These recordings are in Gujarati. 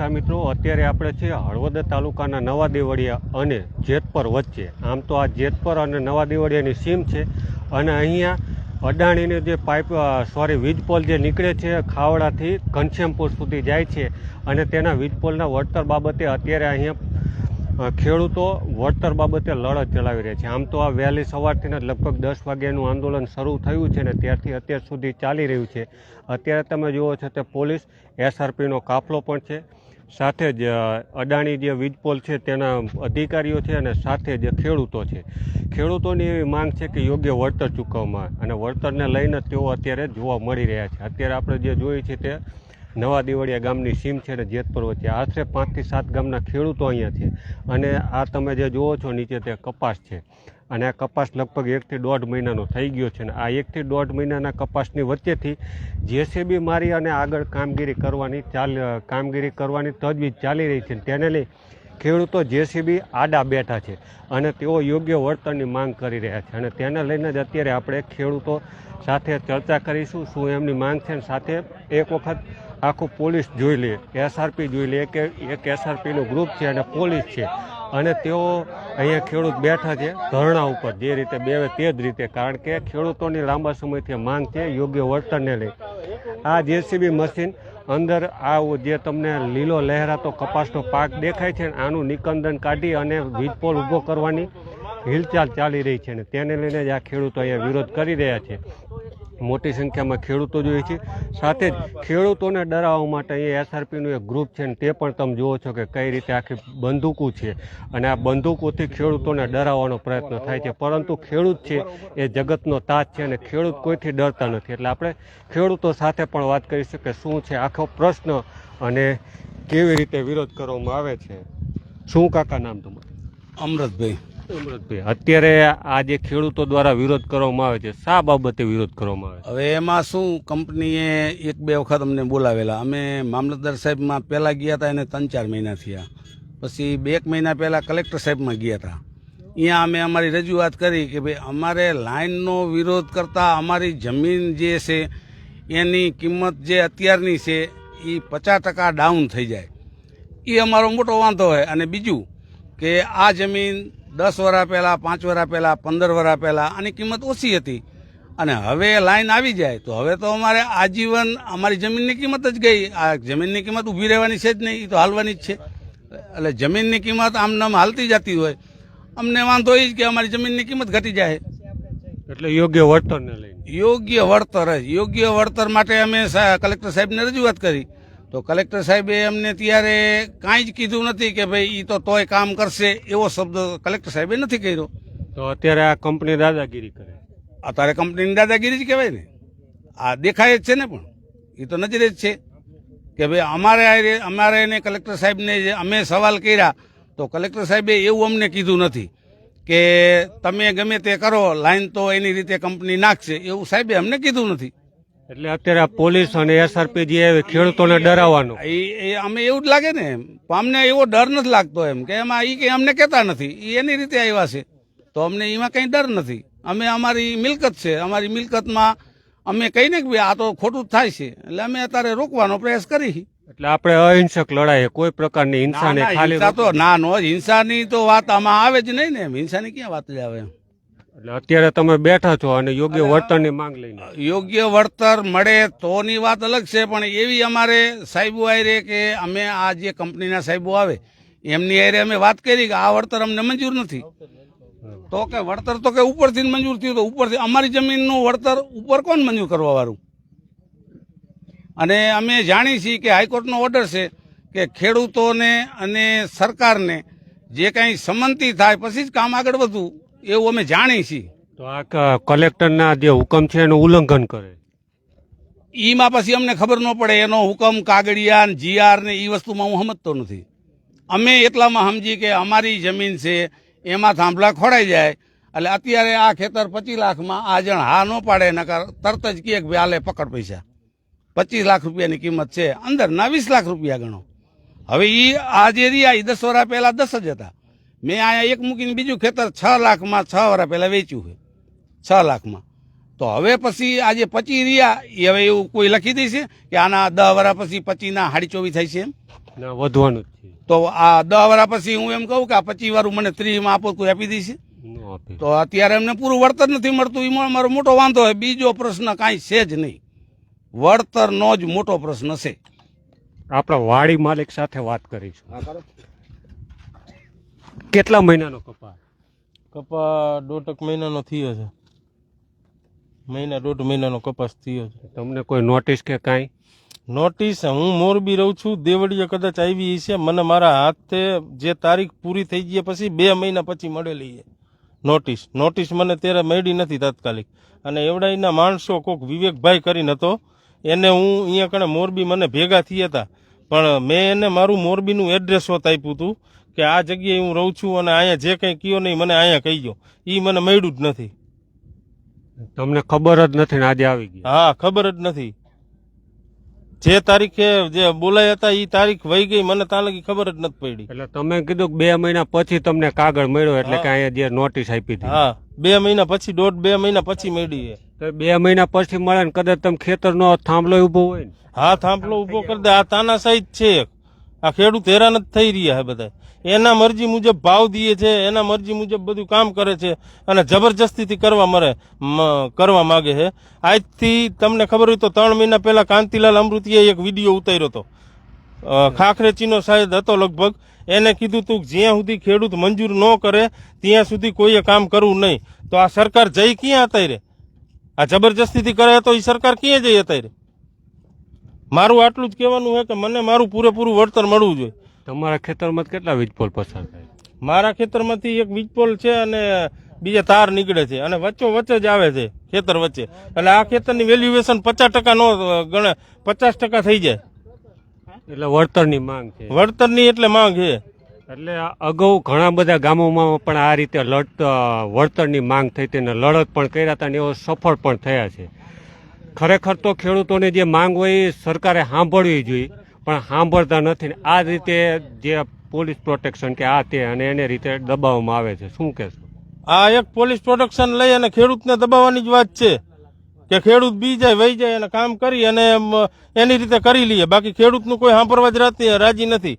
નમસ્કાર મિત્રો, અત્યારે આપણે છે હળવદ તાલુકાના નવા દેવળિયા અને જેતપર વચ્ચે. આમ તો આ જેતપર અને નવા દેવળિયાની સીમ છે અને અહીંયા અડાણીની જે પાઇપ સોરી વીજપોલ જે નીકળે છે ખાવડાથી ઘનશ્યામપુર સુધી જાય છે અને તેના વીજપોલના વળતર બાબતે અત્યારે અહીંયા ખેડૂતો વળતર બાબતે લડત ચલાવી રહ્યા છે. આમ તો આ વહેલી સવારથી લગભગ દસ વાગ્યાનું આંદોલન શરૂ થયું છે ને ત્યારથી અત્યાર સુધી ચાલી રહ્યું છે. અત્યારે તમે જુઓ છો તે પોલીસ, એસઆરપીનો કાફલો પણ છે. સાથે જ અડાણી જે વીજપોલ છે તેના અધિકારીઓ છે અને સાથે જ ખેડૂતો છે. ખેડૂતોની એવી માંગ છે કે યોગ્ય વળતર ચૂકવવામાં અને વળતરને લઈને તેઓ અત્યારે જોવા મળી રહ્યા છે. અત્યારે આપણે જે જોઈએ છીએ તે નવા દેવળિયા ગામની સીમ છે અને જેતપુર વચ્ચે. આશરે પાંચથી સાત ગામના ખેડૂતો અહીંયા છે અને આ તમે જે જુઓ છો નીચે તે કપાસ છે. અને આ કપાસ લગભગ એકથી દોઢ મહિનાનો થઈ ગયો છે અને આ એકથી દોઢ મહિનાના કપાસની વચ્ચેથી જેસીબી મારી અને આગળ કામગીરી કરવાની ચાલ, કામગીરી કરવાની તજવીજ ચાલી રહી છે તેને લઈ ખેડૂતો જેસીબી આડા બેઠા છે અને તેઓ યોગ્ય વળતરની માંગ કરી રહ્યા છે. અને તેને લઈને જ અત્યારે આપણે ખેડૂતો સાથે ચર્ચા કરીશું, શું એમની માંગ છે અને સાથે એક વખત આખું પોલીસ જોઈ લે એસઆરપી જોઈ લે કે એક એસઆરપીનું ગ્રુપ છે અને પોલીસ છે. અને તેઓ અહીંયા ખેડૂત બેઠા છે, ધરણા ઉપર જે રીતે બેવે તે જ રીતે. કારણ કે ખેડૂતોની લાંબા સમયથી માંગ છે, યોગ્ય વળતરને લઈ. આ જેસીબી મશીન અંદર આ જે તમને લીલો લહેરાતો કપાસનો પાક દેખાય છે આનું નિકંદન કાઢી અને વીજપોલ ઊભો કરવાની હિલચાલ ચાલી રહી છે અને તેને લઈને જ આ ખેડૂતો અહીંયા વિરોધ કરી રહ્યા છે. મોટી સંખ્યામાં ખેડૂતો જોઈએ છે. સાથે જ ખેડૂતોને ડરાવવા માટે અહીંયા એસઆરપીનું એક ગ્રુપ છે ને તે પણ તમે જુઓ છો કે કઈ રીતે આખી બંદૂકો છે. અને આ બંદૂકોથી ખેડૂતોને ડરાવવાનો પ્રયત્ન થાય છે. પરંતુ ખેડૂત છે એ જગતનો તાજ છે અને ખેડૂત કોઈથી ડરતા નથી. એટલે આપણે ખેડૂતો સાથે પણ વાત કરીશું કે શું છે આખો પ્રશ્ન અને કેવી રીતે વિરોધ કરવામાં આવે છે. શું કાકા નામ તમારું? અમરતભાઈ. અત્યારે આ જે ખેડૂતો દ્વારા વિરોધ કરવામાં આવે છે, શા બાબતે વિરોધ કરવામાં આવે? હવે એમાં શું, કંપનીએ એક બે વખત અમને બોલાવેલા. અમે મામલતદાર સાહેબમાં પહેલાં ગયા હતા, એને ત્રણ ચાર મહિના થયા. પછી બે એક મહિના પહેલાં કલેક્ટર સાહેબમાં ગયા હતા. અહીંયા અમે અમારી રજૂઆત કરી કે ભાઈ, અમારે લાઇનનો વિરોધ કરતાં અમારી જમીન જે છે, એની કિંમત જે અત્યારની છે, એ પચાસ ટકા ડાઉન થઈ જાય. એ અમારો મોટો વાંધો હોય. અને બીજું કે આ જમીન દસ વર્ષ પહેલાં પાંચ વર્ષ પહેલાં પંદર વર્ષ પહેલાં આની કિંમત ઓછી હતી. અને હવે લાઈન આવી જાય તો હવે તો અમારે આજીવન અમારી જમીનની કિંમત જ ગઈ. આ જમીનની કિંમત ઊભી રહેવાની છે જ નહીં એ તો હાલવાની જ છે. એટલે જમીનની કિંમત આમ નામ હાલતી જતી હોય. અમને વાંધો એ જ કે અમારી જમીનની કિંમત ઘટી જાય. એટલે યોગ્ય વળતરને લઈને. યોગ્ય વળતર જ. યોગ્ય વળતર માટે અમે કલેક્ટર સાહેબને રજૂઆત કરી. તો કલેક્ટર સાહેબે અમને ત્યારે કાંઈ જ કીધું નથી કે ભાઈ એ તો તોય કામ કરશે એવો શબ્દ કલેક્ટર સાહેબે નથી કર્યો. તો અત્યારે આ કંપની દાદાગીરી કરે. અત્યારે કંપનીની દાદાગીરી જ કહેવાય ને. આ દેખાય જ છે ને પણ. એ તો નજરે જ છે કે ભાઈ અમારે અમારે એને કલેક્ટર સાહેબને જે અમે સવાલ કર્યા તો કલેક્ટર સાહેબે એવું અમને કીધું નથી કે તમે ગમે તે કરો લાઈન તો એની રીતે કંપની નાખશે એવું સાહેબે અમને કીધું નથી. એટલે અત્યારે આ પોલીસ અને એસઆરપી જે ખેડૂતોને ડરાવવાનું. એ અમે એવું જ લાગે ને અમને એવો ડર નથી લાગતો એમ. કે એમાં એ કંઈ અમને કહેતા નથી. એની રીતે આવ્યા છે. તો અમને એમાં કંઈ ડર નથી. અમે અમારી મિલકત છે. અમારી મિલકતમાં અમે કહીને કે ભાઈ આ તો ખોટું થાય છે. એટલે અમે અત્યારે રોકવાનો પ્રયાસ કરી એટલે આપણે અહિંસક લડાઈ કોઈ પ્રકારની હિંસા તો ના નો હિંસાની તો વાત આમાં આવે જ નહીં ને એમ. હિંસાની ક્યાં વાત જ આવે એટલે અત્યારે તમે બેઠા છો અને યોગ્ય વળતરની માંગ લઈને. યોગ્ય વળતર મળે તોની વાત અલગ છે પણ એવી અમારે સાહેબો આયરે કે અમે આ જે કંપનીના સાહેબો આવે એમની આયરે અમે વાત કરી કે આ વળતર અમને મંજૂર નથી. તો કે વળતર તો કે ઉપરથી મંજૂર થયું તો ઉપરથી અમારી જમીનનું વળતર ઉપર કોણ મંજૂર કરવા વાળું? અને અમે જાણીએ છીએ કે હાઈકોર્ટનો ઓર્ડર છે કે ખેડૂતોને અને સરકારને જે કાંઈ સંમતિ થાય પછી જ કામ આગળ વધવું. એવું અમે જાણીએ છીએ. તો આ કલેક્ટરના જે હુકમ છે એનું ઉલ્લંઘન કરે. ઈમાં પછી અમને ખબર ન પડે એનો હુકમ કાગડિયા જીઆર ને એ વસ્તુમાં હું સમજતો નથી. અમે એટલામાં સમજી કે અમારી જમીન છે એમાં થાંભલા ખોડાઈ જાય એટલે અત્યારે આ ખેતર પચીસ લાખમાં આ જણ હા ન પાડે નકર તરત જ કહે કે ભાઈ આલે પકડ પૈસા. પચીસ લાખ રૂપિયાની કિંમત છે અંદર ના વીસ લાખ રૂપિયા ગણો. હવે એ આ જે રહ્યા એ દસ વર્ષ પહેલાં દસ જ હતા. મેં અહીંયા એક મૂકીને બીજું ખેતર છ લાખમાં છ વર્ષ પહેલાં વેચ્યું છે. છ લાખમાં. તો હવે પછી આજે પચી રહ્યા એ હવે એવું કોઈ લખી દેશે કે આના દસ વર્ષ પછી પચીના સાડી ચોવીસ થાય છે એમ? વધવાનું જ તો આ દસ વાર પછી હું એમ કહું કે આ પચી વાળું મને ત્રીસમાં આપો કોઈ આપી દઈશ તો અત્યારે એમને પૂરું વળતર નથી મળતું એમાં મારો મોટો વાંધો હોય બીજો પ્રશ્ન કાંઈ છે જ નહીં. વળતરનો જ મોટો પ્રશ્ન છે. આપણા વાડી માલિક સાથે વાત કરીશું. કેટલા મહિનાનો કપા કપા દોઢક મહિનાનો થયો છે. મહિના દોઢ મહિનાનો કપાસ થયો છે. તમને કોઈ નોટિસ કે કાંઈ? નોટિસ હું મોરબી રહું છું. દેવળીએ કદાચ આવી છે. મને મારા હાથે જે તારીખ પૂરી થઈ ગઈ પછી બે મહિના પછી મળેલી છે. નોટિસ નોટિસ મને ત્યારે મળી નથી તાત્કાલિક. અને એવડાઈના માણસો કોક વિવેકભાઈ કરીને હતો. એને હું અહીંયા કણે મોરબી મને ભેગા થયા હતા. પણ મેં એને મારું મોરબીનું એડ્રેસ હોત આપ્યું હતું કે આ જગ્યાએ હું રહું છું અને અહીંયા જે કંઈ કયો નહીં મને અહીંયા કહી ગયો એ મને મળ્યું જ નથી. તમને ખબર જ નથી ને આજે આવી ગઈ હા ખબર જ નથી. જે તારીખે જે બોલાયા હતા એ તારીખ વહી ગઈ મને ત્યાં લગી ખબર જ નથી પડી. એટલે તમે કીધું કે બે મહિના પછી તમને કાગળ મળ્યો એટલે કે અહીંયા જે નોટિસ આપી હતી હા બે મહિના પછી દોઢ બે મહિના પછી મળી તો બે મહિના પછી મળે ને કદાચ તમે ખેતરનો થાંભલો ઊભો હોય ને. હા, થાંભલો ઊભો કરી દે. આ તાનાશાહી જ છે. આ ખેડૂત હેરાન જ થઈ રહ્યા છે બધા એના મરજી મુજબ ભાવ દઈએ છે, એના મરજી મુજબ બધું કામ કરે છે અને જબરજસ્તીથી કરવા મરે કરવા માગે છે. આજથી તમને ખબર હોય તો ત્રણ મહિના પહેલા કાંતિલાલ અમૃતિએ એક વીડિયો ઉતાર્યો હતો. ખાખરેચીનો સાહેબ હતો લગભગ. એને કીધું તું જ્યાં સુધી ખેડૂત મંજૂર ન કરે, ત્યાં સુધી કોઈએ કામ કરવું નહીં. તો આ સરકાર જઈ ક્યાં અત્યારે? આ જબરજસ્તીથી કરે તો એ સરકાર ક્યાં જઈ અત્યારે? મારું આટલું જ કહેવાનું છે કે મને મારું પૂરેપૂરું વળતર મળવું જોઈએ. તમારા ખેતરમાં કેટલા વીજપોલ પસાર થાય મારા ખેતરમાંથી એક વીજપોલ છે અને બીજા તાર નીકળે છે અને વચ્ચો વચ્ચે જ આવે છે ખેતર વચ્ચે. એટલે આ ખેતરની વેલ્યુએશન પચાસ ટકા નો ગણે પચાસ ટકા થઈ જાય. એટલે વળતરની માંગ છે. વળતરની એટલે માંગ છે. એટલે અગાઉ ઘણા બધા ગામોમાં પણ આ રીતે લડત વળતરની માંગ થઈ હતી અને લડત પણ કર્યા હતા અને એવો સફળ પણ થયા છે. ખરેખર તો ખેડૂતોની જે માંગ હોય એ સરકારે સાંભળવી જોઈએ, પણ સાંભળતા નથી આ રીતે જે પોલીસ પ્રોટેક્શન કે આ તે અને એને રીતે દબાવવામાં આવે છે. શું કહેશો? આ એક પોલીસ પ્રોટેક્શન લઈ અને ખેડૂતને દબાવવાની જ વાત છે કે ખેડૂત બી જાય, વહી જાય અને કામ કરી અને એની રીતે કરી લઈએ બાકી ખેડૂતનું કોઈ સાંભળવા જ રાજી નથી.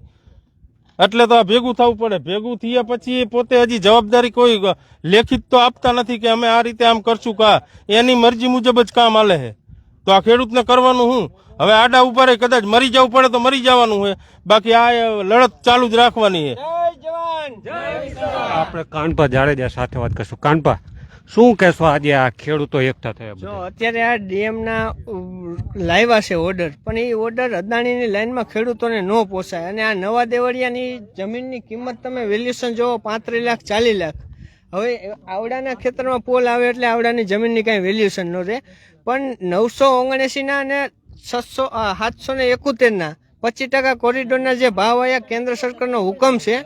એટલે તો આ ભેગું થવું પડે. ભેગું થયા પછી એ પોતે હજી જવાબદારી કોઈ લેખિત તો આપતા નથી કે અમે આ રીતે આમ કરશું કા. એની મરજી મુજબ જ કામ આલે છે. તો આ ખેડૂતને કરવાનું હું? હવે આડા ઉપર કદાચ મરી જવું પડે તો મરી જવાનું છે. બાકી આ લડત ચાલુ જ રાખવાની છે. આપણે કાનપા જાડેજા સાથે વાત કરશું. કાનપા શું કહેશો આજે આ ખેડૂતો એકઠા થયા જો અત્યારે આ ડીએમના લાવ્યા છે ઓર્ડર પણ એ ઓર્ડર અદાણીની લાઇનમાં ખેડૂતોને ન પોસાય. અને આ નવા દેવળિયાની જમીનની કિંમત તમે વેલ્યુશન જોવો પાંત્રીસ લાખ ચાલીસ લાખ. હવે આવડાના ખેતરમાં પોલ આવે એટલે આવડાની જમીનની કાંઈ વેલ્યુશન ન રહે. પણ નવસો ઓગણએંસીના અને છસો સાતસો ને એકોતેરના પચીસ ટકા કોરિડોરના જે ભાવ આવ્યા કેન્દ્ર સરકારનો હુકમ છે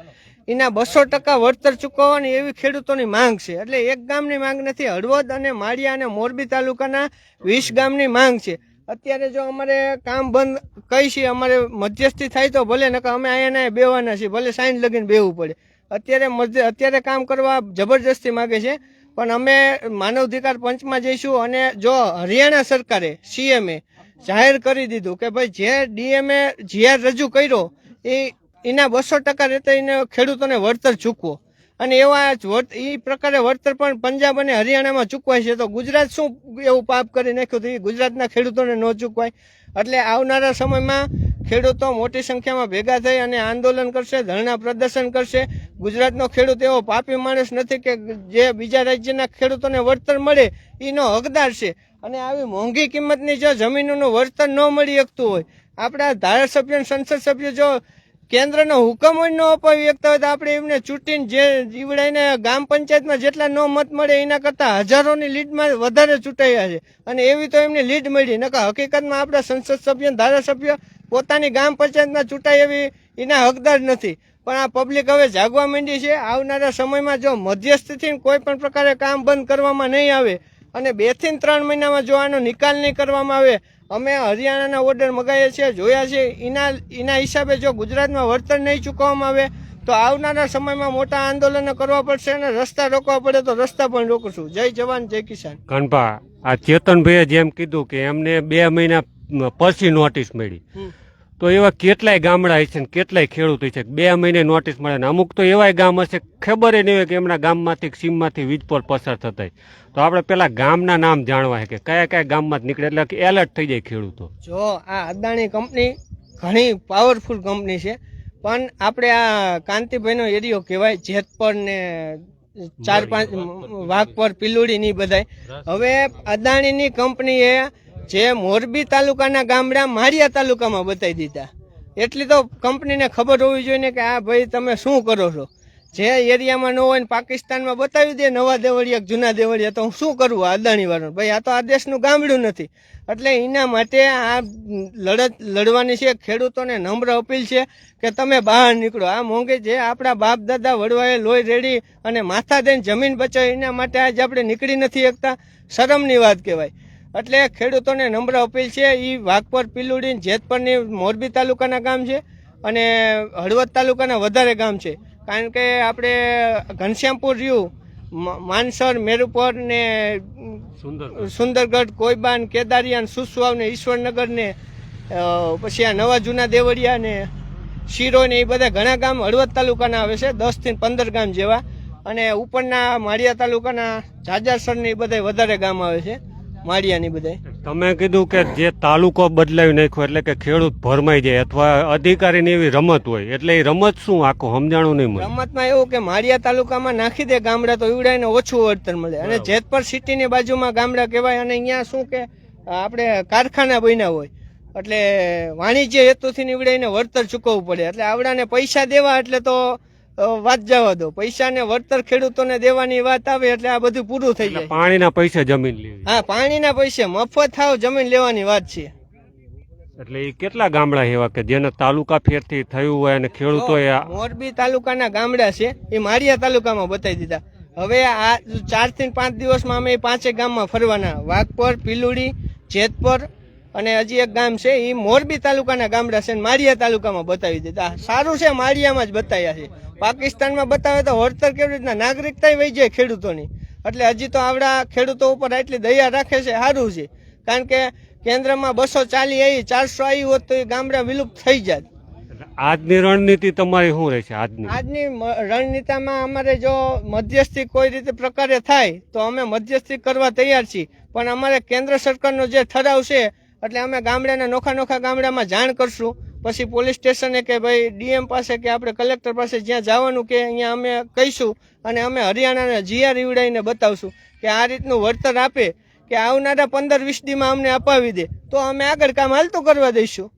એના બસો ટકા વળતર ચૂકવવાની એવી ખેડૂતોની માંગ છે. એટલે એક ગામની માંગ નથી, હળવદ અને માળિયા અને મોરબી તાલુકાના વીસ ગામની માંગ છે. અત્યારે જો અમારે કામ બંધ કઈ છે, અમારે મધ્યસ્થી થાય તો ભલે, નકર અમે અહીંયા બેવાના છીએ, ભલે સાઈન લગીને બેવું પડે. અત્યારે મધ્ય, અત્યારે કામ કરવા જબરજસ્તી માગે છે, પણ અમે માનવ અધિકાર પંચમાં જઈશું અને જો હરિયાણા સરકારે સીએમએ જાહેર કરી દીધું કે ભાઈ, જે ડીએમએ જીઆર રજૂ કર્યો, એ એના બસો ટકા રહેતા એને ખેડૂતોને વળતર ચૂકવો. અને એવા જ એ પ્રકારે વળતર પણ પંજાબ અને હરિયાણામાં ચૂકવાય છે. તો ગુજરાત શું એવું પાપ કરી નાખ્યું તો એ ગુજરાતના ખેડૂતોને ન ચૂકવાય. એટલે આવનારા સમયમાં ખેડૂતો મોટી સંખ્યામાં ભેગા થઈ અને આંદોલન કરશે, ધરણા પ્રદર્શન કરશે. ગુજરાતનો ખેડૂત એવો પાપી માણસ નથી કે જે બીજા રાજ્યના ખેડૂતોને વળતર મળે એનો હકદાર છે. અને આવી મોંઘી કિંમતની જો જમીનોનું વળતર ન મળી શકતું હોય, આપણા ધારાસભ્ય સંસદ સભ્ય જો કેન્દ્રનો હુકમ ન અપાવી હોય તો આપણે એમને ચૂંટીને જે જીવડાઈને ગામ પંચાયતમાં જેટલા ન મત મળે એના કરતાં હજારોની લીડમાં વધારે ચૂંટાયા છે. અને એવી તો એમની લીડ મળી. નકા હકીકતમાં આપણા સંસદ સભ્ય ધારાસભ્ય પોતાની ગામ પંચાયતમાં ચૂંટાય એવી એના હકદાર નથી. પણ આ પબ્લિક હવે જાગવા માંડી છે. આવનારા સમયમાં જો મધ્યસ્થથી કોઈ પણ પ્રકારે કામ બંધ કરવામાં નહીં આવે અને બેથી ત્રણ મહિનામાં જો આનો નિકાલ નહીં કરવામાં આવે અમે હરિયાણાના ઓર્ડર મગાવીએ છીએ જોયા છે એના એના હિસાબે જો ગુજરાતમાં વળતર નહીં ચૂકવવામાં આવે તો આવનારા સમયમાં મોટા આંદોલનો કરવા પડશે અને રસ્તા રોકવા પડે તો રસ્તા પણ રોકશું. જય જવાન જય કિસાન. કણભા આ ચેતનભાઈએ જેમ કીધું કે એમને બે મહિના પછી નોટિસ મળી. તો એવા કેટલાય ગામડા હશે ને કેટલાય ખેડૂત છે બે મહિને નોટિસ મળે ને અમુક તો એવાય ગામ હશે ખબર નહીં હોય કે એમના ગામમાંથી સીમમાંથી વીજ પોલ પસાર થતા તો આપણે પેલા ગામના નામ જાણવા છે કે કયા કયા ગામમાં નીકળે એટલે કે એલર્ટ થઈ જાય ખેડૂતો. જો આ અદાણી કંપની ઘણી પાવરફુલ કંપની છે પણ આપણે આ કાંતિભાઈનો એરિયો કહેવાય જેતપર ને ચાર પાંચ વાઘપર પિલુડી ની બધાય. હવે અદાણીની કંપનીએ જે મોરબી તાલુકાના ગામડા માળિયા તાલુકામાં બતાવી દીધા. એટલી તો કંપનીને ખબર હોવી જોઈએ કે આ ભાઈ તમે શું કરો છો? જે એરિયામાં ન હોય ને પાકિસ્તાનમાં બતાવી દે નવા દેવળિયા જૂના દેવળિયા, તો હું શું કરવું અદાણી વાળું ભાઈ, આ તો આ દેશનું ગામડું નથી. એટલે એના માટે આ લડત લડવાની છે, ખેડૂતોને નમ્ર અપીલ છે કે તમે બહાર નીકળો. આ મોંઘે જે આપણા બાપ દાદા વડવાએ લોહી રેડી અને માથા દઈને જમીન બચાવી, એના માટે આજે આપણે નીકળી નથી શકતા. શરમની વાત કહેવાય. એટલે ખેડૂતોને નમ્ર અપીલ છે એ વાઘપર પિલુડી જેતપરની મોરબી તાલુકાના ગામ છે અને હળવદ તાલુકાના વધારે ગામ છે. કારણ કે આપણે ઘનશ્યામપુર રહ્યું માનસર મેરુપર ને સુંદરગઢ. કોઈબાન કેદારિયાન સુસવાવ ને ઈશ્વરનગર ને પછી આ નવા જૂના દેવળિયા ને શીરો ને એ બધા ઘણા ગામ હળવદ તાલુકાના આવે છે દસથી પંદર ગામ જેવા. અને ઉપરના માળિયા તાલુકાના જાજાસર ને એ બધા વધારે ગામ આવે છે. માળિયાની બધા તમે કીધું કે જે તાલુકો બદલાવી નાખ્યો એટલે કે ખેડૂત ભરમાઈ જાય અથવા અધિકારીની એવી રમત હોય એટલે એ રમત શું આખું સમજાણું નહીં મળે. રમતમાં એવું કે માળિયા તાલુકામાં નાખી દે ગામડા તો ઈવડાઈને ઓછું વળતર મળે. અને જેતપર સિટીની બાજુમાં ગામડા કહેવાય અને અહીંયા શું કે આપણે કારખાના બન્યા હોય એટલે વાણિજ્ય હેતુથી નીવડાઈને વળતર ચૂકવવું પડે. એટલે આવડાને પૈસા દેવા એટલે તો વાત જવા દો. પૈસાને વળતર ખેડૂતોને દેવાની વાત આવે એટલે આ બધું પૂરું થઈ જાય. પાણીના પૈસે જમીન લેવી. હા પાણીના પૈસે. મફત થાવ જમીન લેવાની વાત છે. એટલે એ કેટલા ગામડા એવા કે જેને તાલુકા ફેરથી થયું હોય અને ખેડૂતોએ મોરબી તાલુકાના ગામડા છે. એ મારિયા તાલુકામાં બતાવી દીધા. હવે આ ચારથી પાંચ દિવસમાં અમે પાંચે ગામમાં ફરવાના. વાઘપર પીલુડી જેતપર અને હજી એક ગામ છે એ મોરબી તાલુકાના ગામડા છે માળિયા તાલુકામાં બતાવી દીધા. સારું છે માળિયામાં જ બતાવ્યા છે. પાકિસ્તાનમાં બતાવે તો વળતર કેવી રીતના? નાગરિકતા વહી જાય ખેડૂતોની. એટલે હજી તો આવડા ખેડૂતો ઉપર આટલી દયા રાખે છે સારું છે. કારણ કે કેન્દ્રમાં બસો ચાલી આવી ચારસો આવી હોત તો એ ગામડા વિલુપ્ત થઈ જાય આજની રણનીતિ તમારી શું રહેશે આજની? આજની રણનીતિમાં અમારે જો મધ્યસ્થી કોઈ રીતે પ્રકારે થાય તો અમે મધ્યસ્થી કરવા તૈયાર છીએ. પણ અમારે કેન્દ્ર સરકારનો જે ઠરાવ છે એટલે અમે ગામડાના નોખા નોખા ગામડામાં જાણ કરશું. પછી પોલીસ સ્ટેશને કે ભાઈ ડીએમ પાસે કે આપણે કલેક્ટર પાસે જ્યાં જવાનું કે અહીંયા અમે કહીશું અને અમે હરિયાણાના જીઆર ઈવડાવીને બતાવશું કે આ રીતનું વળતર આપે કે આવનારા પંદર વીસ દીમાં અમને અપાવી દે. તો અમે આગળ કામ હાલતું કરવા દઈશું.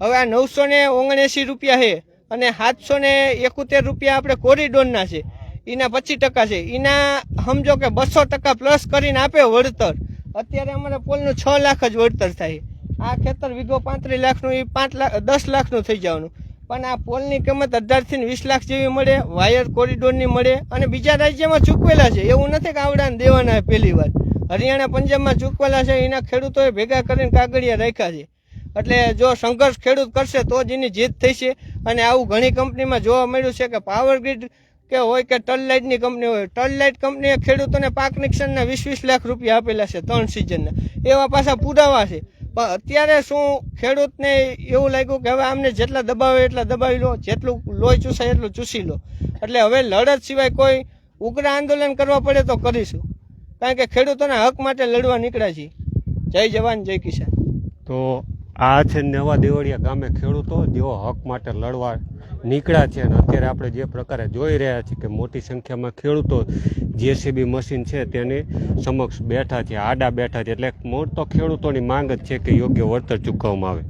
હવે આ નવસો ને ઓગણએંસી રૂપિયા છે અને સાતસો ને એકોતેર રૂપિયા આપણે કોરિડોરના છે. એના પચીસ ટકા છે. એના સમજો કે બસો ટકા પ્લસ કરીને આપે વળતર. અત્યારે અમારે પોલનું છ લાખ જ વળતર થાય. આ ખેતર વીઘો પાંત્રીસ લાખનું એ પાંચ લાખ, દસ લાખનું થઈ જવાનું. પણ આ પોલની કિંમત અઢારથી વીસ લાખ જેવી મળે, વાયર કોરિડોરની મળે, અને બીજા રાજ્યમાં ચૂકવેલા છે. એવું નથી કે આવડાને દેવાના પહેલી વાર. હરિયાણા, પંજાબમાં ચૂકવેલા છે, એના ખેડૂતોએ ભેગા કરીને કાગળિયા રાખ્યા છે. એટલે જો સંઘર્ષ ખેડૂત કરશે, તો જ એની જીત થઈ છે અને આવું ઘણી કંપનીમાં જોવા મળ્યું છે કે પાવર ગ્રીડ કે હોય કે ટર્લાઇટની કંપની હોય. ટર્લાઇટ કંપનીએ ખેડૂતોને પાક નુકસાનના વીસ વીસ લાખ રૂપિયા આપેલા છે ત્રણ સિઝનના એવા પાછા પુરાવા છે. પણ અત્યારે શું ખેડૂતને એવું લાગ્યું કે હવે આમને જેટલા દબાવે એટલા દબાવી લો, જેટલું લોહી ચૂસાય એટલું ચૂસી લો. એટલે હવે લડત સિવાય કોઈ ઉગ્ર આંદોલન કરવા પડે તો કરીશું. કારણ કે ખેડૂતોના હક માટે લડવા નીકળ્યા છીએ. જય જવાન, જય કિસાન. તો આ છે નવા દેવળિયા ગામે ખેડૂતો જેઓ હક માટે લડવા નીકળ્યા છે અને અત્યારે આપણે જે પ્રકારે જોઈ રહ્યા છીએ કે મોટી સંખ્યામાં ખેડૂતો જેસીબી મશીન છે તેની સમક્ષ બેઠા છે, આડા બેઠા છે. એટલે મોટો ખેડૂતોની માંગ જ છે કે યોગ્ય વળતર ચૂકવવામાં આવે.